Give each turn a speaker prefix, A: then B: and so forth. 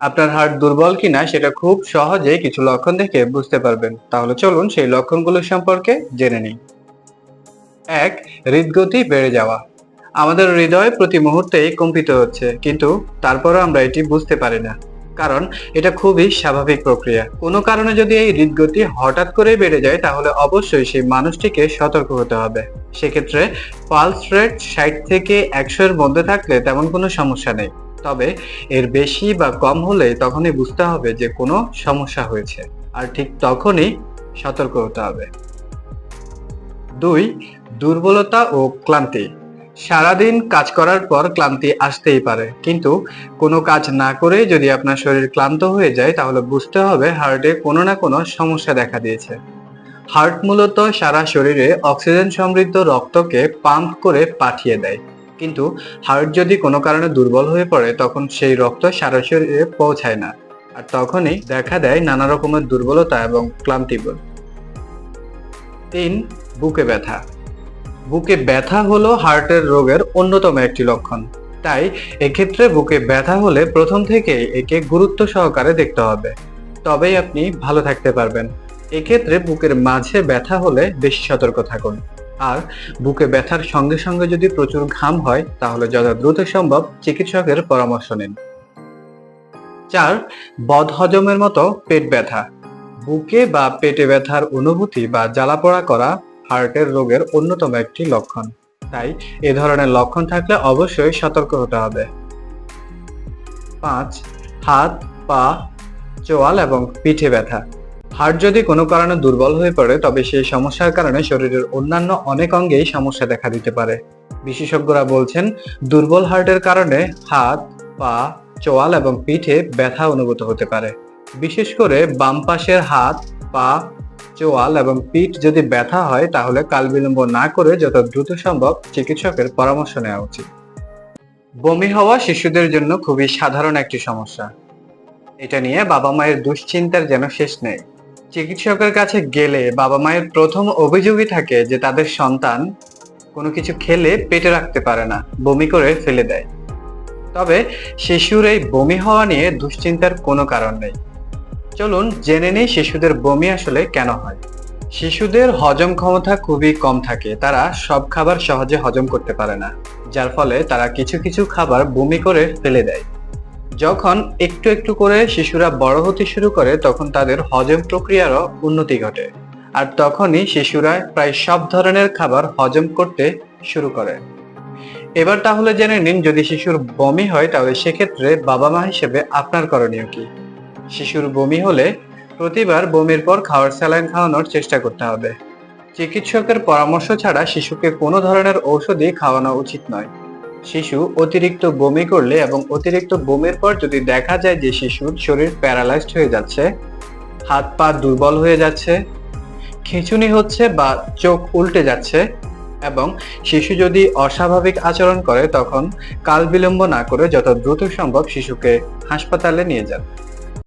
A: আপনার হার্ট দুর্বল কিনা সেটা খুব সহজেই কিছু লক্ষণ দেখে বুঝতে পারবেন। তাহলে চলুন সেই লক্ষণগুলো সম্পর্কে জেনে নিই। এক, হৃদগতি বেড়ে যাওয়া। আমাদের হৃদয় প্রতি মুহূর্তেই কম্পিত হচ্ছে, কিন্তু তারপরও আমরা এটি বুঝতে পারি না। কারণ এটা খুবই স্বাভাবিক প্রক্রিয়া। কোনো কারণে যদি এই হৃদগতি হঠাৎ করে বেড়ে যায়, তাহলে অবশ্যই সেই মানুষটিকে সতর্ক হতে হবে। সেক্ষেত্রে পালস রেট ষাট থেকে একশোর মধ্যে থাকলে তেমন কোনো সমস্যা নেই। তবে এর বেশি বা কম হলে তখনই বুঝতে হবে যে কোনো সমস্যা হয়েছে। আর ঠিক তখনই সতর্ক হতে হবে। দুই, দুর্বলতা ও ক্লান্তি। সারাদিন কাজ করার পর ক্লান্তি আসতেই পারে। কিন্তু কোনো কাজ না করে যদি আপনার শরীর ক্লান্ত হয়ে যায়, তাহলে বুঝতে হবে হার্টে কোনো না কোনো সমস্যা দেখা দিয়েছে। হার্ট মূলত সারা শরীরে অক্সিজেন সমৃদ্ধ রক্তকে পাম্প করে পাঠিয়ে দেয়। কিন্তু হার্ট যদি কোনো কারণে দুর্বল হয়ে পড়ে, তখন সেই রক্ত সারা শরীরে পৌঁছায় না। আর তখনই দেখা দেয় নানা রকমের দুর্বলতা এবং ক্লান্তিবোধ তিন, বুকে ব্যথা। বুকে ব্যথা হলো হার্টের রোগের অন্যতম একটি লক্ষণ। তাই এক্ষেত্রে বুকে ব্যথা হলে প্রথম থেকেই একে গুরুত্ব সহকারে দেখতে হবে। তবেই আপনি ভালো থাকতে পারবেন। এক্ষেত্রে বুকের মাঝে ব্যথা হলে বেশি সতর্ক থাকুন। আর বুকে ব্যথার সঙ্গে সঙ্গে যদি প্রচুর ঘাম হয়, তাহলে যত দ্রুত সম্ভব চিকিৎসকের পরামর্শ নিন। চার, বদহজমের মতো পেট ব্যথা। বুকে বা পেটে ব্যথার অনুভূতি বা জ্বালাপোড়া করা হার্টের রোগের অন্যতম একটি লক্ষণ। তাই এ ধরনের লক্ষণ থাকলে অবশ্যই সতর্ক হতে হবে। পাঁচ, হাত, পা, চোয়াল এবং পিঠে ব্যথা। হার্ট যদি কোনো কারণে দুর্বল হয়ে পড়ে, তবে সেই সমস্যার কারণে শরীরের অন্যান্য অনেক অঙ্গেই সমস্যা দেখা দিতে পারে। বিশেষজ্ঞরা বলছেন, দুর্বল হার্টের কারণে হাত, পা, চোয়াল এবং পিঠে ব্যথা অনুভূত হতে পারে। বিশেষ করে বাম পাশের হাত, পা, চোয়াল এবং পিঠ যদি ব্যথা হয়, তাহলে কাল বিলম্ব না করে যত দ্রুত সম্ভব চিকিৎসকের পরামর্শ নেওয়া উচিত। বমি হওয়া শিশুদের জন্য খুবই সাধারণ একটি সমস্যা। এটা নিয়ে বাবা মায়ের দুশ্চিন্তার যেন শেষ নেই। চিকিৎসকের কাছে গেলে বাবা মায়ের প্রথম অভিযোগই থাকে যে তাদের সন্তান কোনো কিছু খেলে পেটে রাখতে পারে না, বমি করে ফেলে দেয়। তবে শিশুর এই বমি হওয়া নিয়ে দুশ্চিন্তার কোনো কারণ নেই। চলুন জেনে নেই শিশুদের বমি আসলে কেন হয়। শিশুদের হজম ক্ষমতা খুবই কম থাকে, তারা সব খাবার সহজে হজম করতে পারে না, যার ফলে তারা কিছু কিছু খাবার বমি করে ফেলে দেয়। যখন একটু একটু করে শিশুরা বড় হতে শুরু করে, তখন তাদের হজম প্রক্রিয়ারও উন্নতি ঘটে। আর তখনই শিশুরা প্রায় সব ধরনের খাবার হজম করতে শুরু করে। এবার তাহলে জেনে নিন, যদি শিশুর বমি হয়, তাহলে সেক্ষেত্রে বাবা মা হিসেবে আপনার করণীয় কি? শিশুর বমি হলে প্রতিবার বমির পর খাওয়ার স্যালাইন খাওয়ানোর চেষ্টা করতে হবে। চিকিৎসকের পরামর্শ ছাড়া শিশুকে কোনো ধরনের ঔষধই খাওয়ানো উচিত নয়। শিশু অতিরিক্ত বমি করলে এবং অতিরিক্ত বমির পর যদি দেখা যায় যে শিশুর শরীর প্যারালাইজড হয়ে যাচ্ছে, হাত পা দুর্বল হয়ে যাচ্ছে, খিঁচুনি হচ্ছে বা চোখ উল্টে যাচ্ছে এবং শিশু যদি অস্বাভাবিক আচরণ করে তখন কাল বিলম্ব না করে যত দ্রুত সম্ভব শিশুকে হাসপাতালে নিয়ে যান।